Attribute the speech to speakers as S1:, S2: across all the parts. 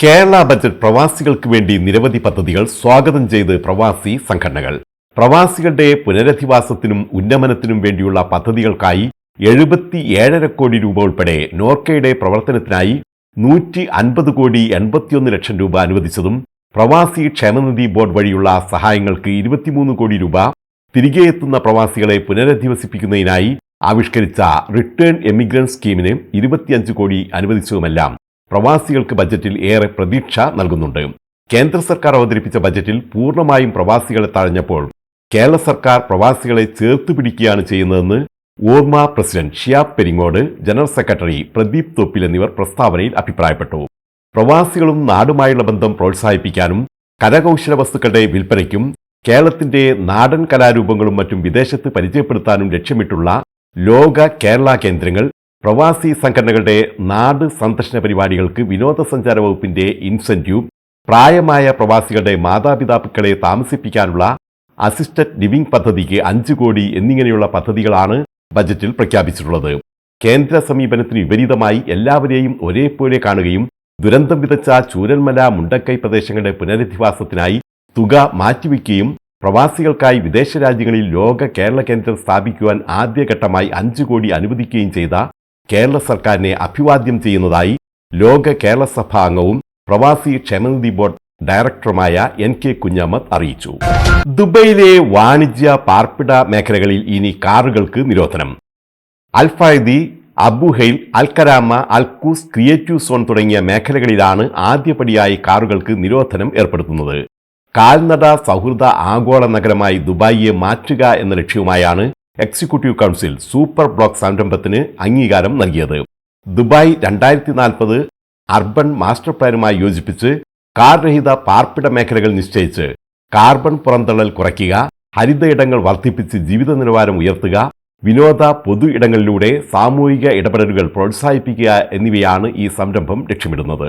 S1: Kerala budget പ്രവാസികൾക്ക് വേണ്ടി നിരവധി പദ്ധതികൾ സ്വാഗതം ചെയ്ത് പ്രവാസി സംഘടനകൾ. പ്രവാസികളുടെ പുനരധിവാസത്തിനും ഉന്നമനത്തിനും വേണ്ടിയുള്ള പദ്ധതികൾക്കായി എഴുപത്തി ഏഴര കോടി രൂപ ഉൾപ്പെടെ നോർക്കയുടെ പ്രവർത്തനത്തിനായി നൂറ്റി അൻപത് കോടി എൺപത്തിയൊന്ന് ലക്ഷം രൂപ അനുവദിച്ചതും പ്രവാസി ക്ഷേമനിധി ബോർഡ് വഴിയുള്ള സഹായങ്ങൾക്ക് ഇരുപത്തിമൂന്ന് കോടി രൂപ തിരികെ എത്തുന്ന പ്രവാസികളെ പുനരധിവസിപ്പിക്കുന്നതിനായി ആവിഷ്കരിച്ച റിട്ടേൺ എമിഗ്രന്റ് സ്കീമിന് ഇരുപത്തിയഞ്ച് കോടി അനുവദിച്ചതുമെല്ലാം പ്രവാസികൾക്ക് ബജറ്റിൽ ഏറെ പ്രതീക്ഷ നൽകുന്നുണ്ട്. കേന്ദ്ര സർക്കാർ അവതരിപ്പിച്ച ബജറ്റിൽ പൂർണമായും പ്രവാസികളെ തഴഞ്ഞപ്പോൾ കേരള സർക്കാർ പ്രവാസികളെ ചേർത്ത് പിടിക്കുകയാണ് ചെയ്യുന്നതെന്ന് ഓർമ്മ president Shiyab Peringode general secretary Pradeep Thoppil എന്നിവർ പ്രസ്താവനയിൽ അഭിപ്രായപ്പെട്ടു. പ്രവാസികളും നാടുമായുള്ള ബന്ധം പ്രോത്സാഹിപ്പിക്കാനും കരകൗശല വസ്തുക്കളുടെ വിൽപ്പനയ്ക്കും കേരളത്തിന്റെ നാടൻ കലാരൂപങ്ങളും മറ്റും വിദേശത്ത് പരിചയപ്പെടുത്താനും ലക്ഷ്യമിട്ടുള്ള ലോക കേരള കേന്ദ്രങ്ങൾ പ്രവാസി സംഘടനകളുടെ നാട് സന്ദർശന പരിപാടികൾക്ക് വിനോദസഞ്ചാര വകുപ്പിന്റെ ഇൻസെന്റീവ് പ്രായമായ പ്രവാസികളുടെ മാതാപിതാക്കളെ താമസിപ്പിക്കാനുള്ള അസിസ്റ്റഡ് ലിവിംഗ് പദ്ധതിക്ക് അഞ്ച് കോടി എന്നിങ്ങനെയുള്ള പദ്ധതികളാണ് ബജറ്റിൽ പ്രഖ്യാപിച്ചിട്ടുള്ളത്. കേന്ദ്ര സമീപനത്തിന് വിപരീതമായി എല്ലാവരെയും ഒരേപോലെ കാണുകയും ദുരന്തം വിതച്ച ചൂരന്മല മുണ്ടക്കൈ പ്രദേശങ്ങളുടെ പുനരധിവാസത്തിനായി തുക മാറ്റിവെക്കുകയും പ്രവാസികൾക്കായി വിദേശ രാജ്യങ്ങളിൽ ലോക കേരള കേന്ദ്രം സ്ഥാപിക്കുവാൻ ആദ്യഘട്ടമായി അഞ്ച് കോടി അനുവദിക്കുകയും ചെയ്ത കേരള സർക്കാരിനെ അഭിവാദ്യം ചെയ്യുന്നതായി ലോക കേരള സഭാംഗവും പ്രവാസി ക്ഷേമനിധി ബോർഡ് ഡയറക്ടറുമായ എൻ കെ കുഞ്ഞമ്മദ് അറിയിച്ചു. ദുബൈയിലെ വാണിജ്യ പാർപ്പിട മേഖലകളിൽ ഇനി കാറുകൾക്ക് നിരോധനം. Al Fahidi Abu Hail Al Karama Al Quoz creative zone തുടങ്ങിയ മേഖലകളിലാണ് ആദ്യപടിയായി കാറുകൾക്ക് നിരോധനം ഏർപ്പെടുത്തുന്നത്. കാൽനട സൗഹൃദ ആഗോള നഗരമായി ദുബായിയെ മാറ്റുക എന്ന ലക്ഷ്യവുമായാണ് എക്സിക്യൂട്ടീവ് കൗൺസിൽ സൂപ്പർ ബ്ലോക്ക് സംരംഭത്തിന് അംഗീകാരം നൽകിയത്. ദുബായ് രണ്ടായിരത്തി നാൽപ്പത് അർബൻ മാസ്റ്റർ പ്ലാനുമായി യോജിപ്പിച്ച് കാർ രഹിത പാർപ്പിട മേഖലകൾ നിശ്ചയിച്ച് കാർബൺ പുറന്തള്ളൽ കുറയ്ക്കുക ഹരിത ഇടങ്ങൾ വർദ്ധിപ്പിച്ച് ജീവിത നിലവാരം ഉയർത്തുക വിനോദ പൊതു ഇടങ്ങളിലൂടെ സാമൂഹിക ഇടപെടലുകൾ പ്രോത്സാഹിപ്പിക്കുക എന്നിവയാണ് ഈ സംരംഭം ലക്ഷ്യമിടുന്നത്.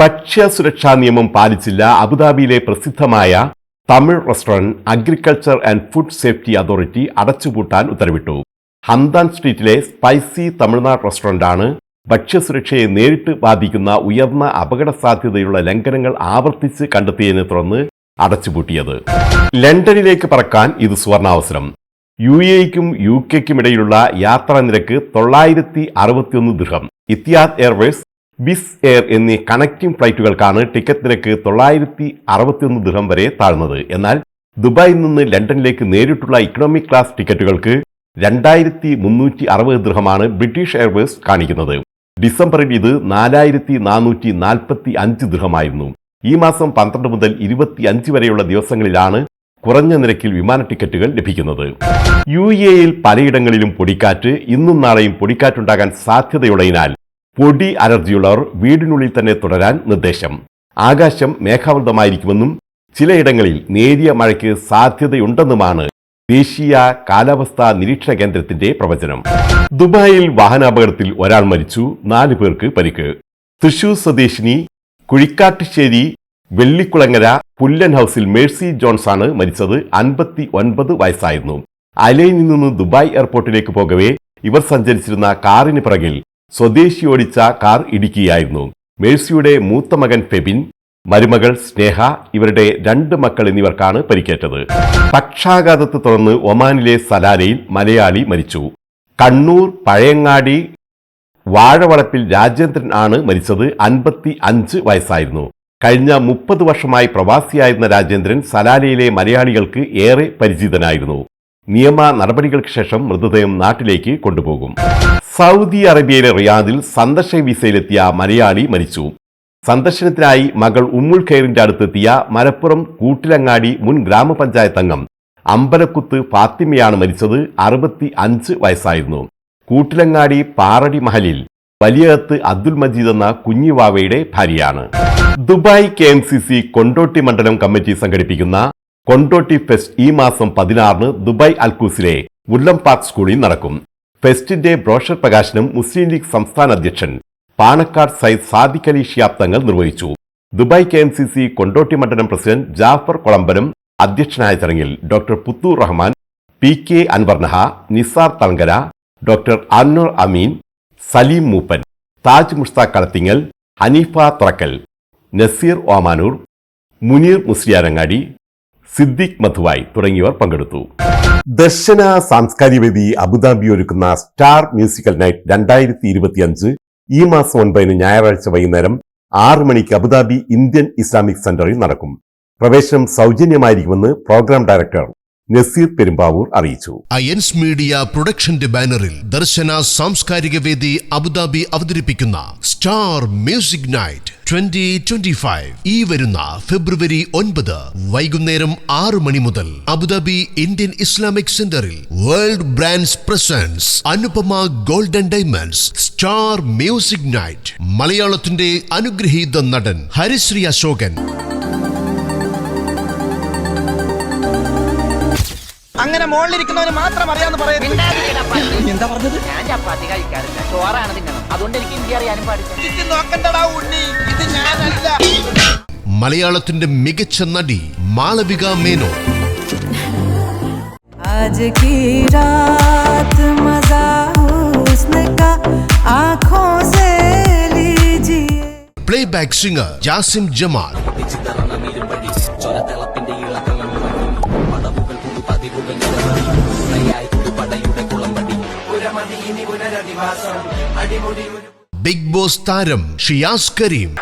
S1: ഭക്ഷ്യ സുരക്ഷാ നിയമം പാലിച്ചില്ല അബുദാബിയിലെ പ്രസിദ്ധമായ Tamil restaurant agriculture and food safety authority അടച്ചുപൂട്ടാൻ ഉത്തരവിട്ടു. ഹന്താൻ സ്ട്രീറ്റിലെ സ്പൈസി തമിഴ്നാട് റെസ്റ്റോറന്റാണ് ഭക്ഷ്യസുരക്ഷയെ നേരിട്ട് ബാധിക്കുന്ന ഉയർന്ന അപകട സാധ്യതയുള്ള ലംഘനങ്ങൾ ആവർത്തിച്ച് കണ്ടെത്തിയതിനെ തുടർന്ന് അടച്ചുപൂട്ടിയത്. ലണ്ടനിലേക്ക് പറക്കാൻ ഇത് സുവർണാവസരം. യു എക്കും യു കെക്കും ഇടയിലുള്ള യാത്രാ നിരക്ക് തൊള്ളായിരത്തി അറുപത്തിയൊന്ന് ദൃഹം ഇത്തിയാദ് എയർവേസ് ബിസ് എയർ എന്നീ കണക്റ്റിംഗ് ഫ്ലൈറ്റുകൾക്കാണ് ടിക്കറ്റ് നിരക്ക് തൊള്ളായിരത്തി അറുപത്തിയൊന്ന് ദൃഹം വരെ താഴ്ന്നത്. എന്നാൽ ദുബായിൽ നിന്ന് ലണ്ടനിലേക്ക് നേരിട്ടുള്ള ഇക്കണോമിക് ക്ലാസ് ടിക്കറ്റുകൾക്ക് രണ്ടായിരത്തി മുന്നൂറ്റി അറുപത് ദൃഹമാണ് ബ്രിട്ടീഷ് എയർവേസ് കാണിക്കുന്നത്. ഡിസംബറിൽ ഇത് നാലായിരത്തി നാനൂറ്റി നാൽപ്പത്തി അഞ്ച് ദൃഹമായിരുന്നു. ഈ മാസം പന്ത്രണ്ട് മുതൽ ഇരുപത്തി അഞ്ച് വരെയുള്ള ദിവസങ്ങളിലാണ് കുറഞ്ഞ നിരക്കിൽ വിമാന ടിക്കറ്റുകൾ ലഭിക്കുന്നത്. യു എയിൽ പലയിടങ്ങളിലും പൊടിക്കാറ്റ് ഇന്നും നാളെയും പൊടിക്കാറ്റുണ്ടാകാൻ സാധ്യതയുള്ളതിനാൽ പൊടി അലർജിയുള്ളവർ വീടിനുള്ളിൽ തന്നെ തുടരാൻ നിർദ്ദേശം. ആകാശം മേഘാവൃതമായിരിക്കുമെന്നും ചിലയിടങ്ങളിൽ നേരിയ മഴയ്ക്ക് സാധ്യതയുണ്ടെന്നുമാണ് ദേശീയ കാലാവസ്ഥാ നിരീക്ഷണ കേന്ദ്രത്തിന്റെ പ്രവചനം. ദുബായിൽ വാഹനാപകടത്തിൽ ഒരാൾ മരിച്ചു നാല് പേർക്ക് പരിക്ക്. തൃശൂർ സ്വദേശിനി കുഴിക്കാട്ടുശ്ശേരി വെള്ളിക്കുളങ്ങര പുല്ലൻ ഹൗസിൽ മേഴ്സി ജോൺസ് ആണ് മരിച്ചത് അൻപത്തി ഒൻപത് വയസ്സായിരുന്നു. അലയിൽ നിന്ന് ദുബായ് എയർപോർട്ടിലേക്ക് പോകവേ ഇവർ സഞ്ചരിച്ചിരുന്ന കാറിന് പിറകിൽ സ്വദേശി ഓടിച്ച കാർ ഇടിക്കുകയായിരുന്നു മേഴ്സിയുടെ മൂത്ത മകൻ ഫെബിൻ മരുമകൾ സ്നേഹ ഇവരുടെ രണ്ട് മക്കൾ എന്നിവർക്കാണ് പരിക്കേറ്റത്. പക്ഷാഘാതത്തെ തുടർന്ന് ഒമാനിലെ സലാലയിൽ മലയാളി മരിച്ചു. കണ്ണൂർ പഴയങ്ങാടി വാഴവളപ്പിൽ രാജേന്ദ്രൻ ആണ് മരിച്ചത്. അൻപത്തി അഞ്ച് വയസ്സായിരുന്നു. കഴിഞ്ഞ മുപ്പത് വർഷമായി പ്രവാസിയായിരുന്ന രാജേന്ദ്രൻ സലാലയിലെ മലയാളികൾക്ക് ഏറെ പരിചിതനായിരുന്നു. നിയമ നടപടികൾക്ക് ശേഷം മൃതദേഹം നാട്ടിലേക്ക് കൊണ്ടുപോകും. സൗദി അറേബ്യയിലെ റിയാദിൽ സന്ദർശക വിസയിലെത്തിയ മലയാളി മരിച്ചു. സന്ദർശനത്തിനായി മകൾ ഉമ്മുൾ ഖൈറിന്റെ അടുത്തെത്തിയ മലപ്പുറം കൂട്ടിലങ്ങാടി മുൻ ഗ്രാമപഞ്ചായത്ത് അംഗം അമ്പലക്കുത്ത് ഫാത്തിമയാണ് മരിച്ചത് അറുപത്തി അഞ്ച് വയസ്സായിരുന്നു. കൂട്ടിലങ്ങാടി പാറടി മഹലിൽ വലിയകത്ത് അബ്ദുൽ മജീദ് എന്ന കുഞ്ഞിവാവയുടെ ഭാര്യയാണ്. Dubai K M C C Kondotty മണ്ഡലം കമ്മിറ്റി സംഘടിപ്പിക്കുന്ന കൊണ്ടോട്ടി ഫെസ്റ്റ് ഈ മാസം പതിനാറിന് ദുബായ് അൽക്കൂസിലെ മുല്ലം പാർക്ക് സ്കൂളിൽ നടക്കും. ഫെസ്റ്റിന്റെ ബ്രോഷർ പ്രകാശനം മുസ്ലിം ലീഗ് സംസ്ഥാന അധ്യക്ഷൻ പാണക്കാട് സയ്യിദ് സാദിഖ് അലി ഷിയാബ് തങ്ങൾ നിർവഹിച്ചു. Dubai K M C C Kondotty മണ്ഡലം പ്രസിഡന്റ് ജാഫർ കൊളമ്പരം അധ്യക്ഷനായ ചടങ്ങിൽ doctor Puthur Rahman P K അൻവർനഹ Nisar Thankara doctor അന്നൂർ അമീൻ സലീം മൂപ്പൻ താജ് മുഷ്താഖ് കളത്തിങ്ങൽ ഹനീഫ തറക്കൽ നസീർ ഓമാനൂർ മുനീർ മുസ്ലിയാരങ്ങാടി സിദ്ദിഖ് മധുവായ് തുടങ്ങിയവർ പങ്കെടുത്തു. ദർശന സാംസ്കാരിക വേദി അബുദാബി ഒരുക്കുന്ന സ്റ്റാർ മ്യൂസിക്കൽ നൈറ്റ് രണ്ടായിരത്തി ഇരുപത്തിയഞ്ച് ഈ മാസം ഒൻപതിന് ഞായറാഴ്ച വൈകുന്നേരം ആറ് മണിക്ക് അബുദാബി ഇന്ത്യൻ ഇസ്ലാമിക് സെന്ററിൽ നടക്കും. പ്രവേശനം സൗജന്യമായിരിക്കുമെന്ന് പ്രോഗ്രാം ഡയറക്ടർ നസീർ പെരുമ്പാവൂർ അറിയിച്ചു.
S2: അയൻസ് മീഡിയ പ്രൊഡക്ഷന്റെ ബാനറിൽ ദർശന സാംസ്കാരിക വേദി അബുദാബി അവതരിപ്പിക്കുന്ന star music night. Twenty twenty five. ഈ വരുന്ന ഫെബ്രുവരി ഒൻപത് വൈകുന്നേരം ആറ് മണി മുതൽ അബുദാബി ഇന്ത്യൻ ഇസ്ലാമിക് സെന്ററിൽ world brands presents Anupama golden diamonds star music night മലയാളത്തിന്റെ അനുഗ്രഹീത നടൻ ഹരിശ്രീ അശോകൻ.
S3: അങ്ങനെ മുകളിലിരിക്കുന്നവന് മാത്രം അറിയാന്ന് പറയുന്നത് എന്താ പറഞ്ഞത്
S4: ഞാൻ ചപ്പാത്തി കഴിക്കാറില്ല ചോറാണ് തിന്നണം അതുകൊണ്ട് എനിക്ക് ഇന്ത്യ അറിയാനും പാടില്ല
S3: ഇത് നോക്കണ്ടടാ ഉണ്ണി ഇത് ഞാനല്ല
S2: മലയാളത്തിന്റെ മികച്ച നടി മാളവിക മേനോ
S5: आज की रात मजा हुस्न का आंखों से लीजिए
S2: പ്ലേ Jamal big boss താരം ഷിയാസ് കരീം.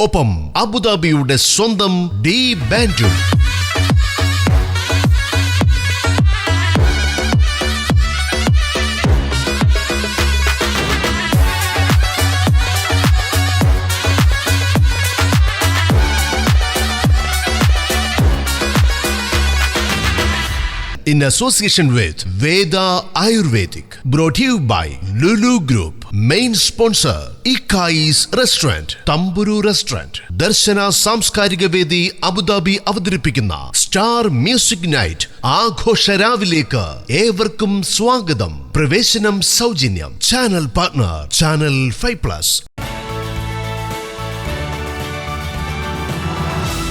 S2: ഒപ്പം അബുദാബിയുടെ സ്വന്തം D ബാൻഡും. In association with Veda ayurvedic ബ്രോഡ്യൂ by Lulu group main sponsor Ikkayis restaurant Thamburu restaurant Darshana സാംസ്കാരിക വേദി അബുദാബി അവതരിപ്പിക്കുന്ന സ്റ്റാർ മ്യൂസിക് നൈറ്റ് ആഘോഷ രാവിലേക്ക് ഏവർക്കും സ്വാഗതം. പ്രവേശനം സൗജന്യം. Channel partner channel five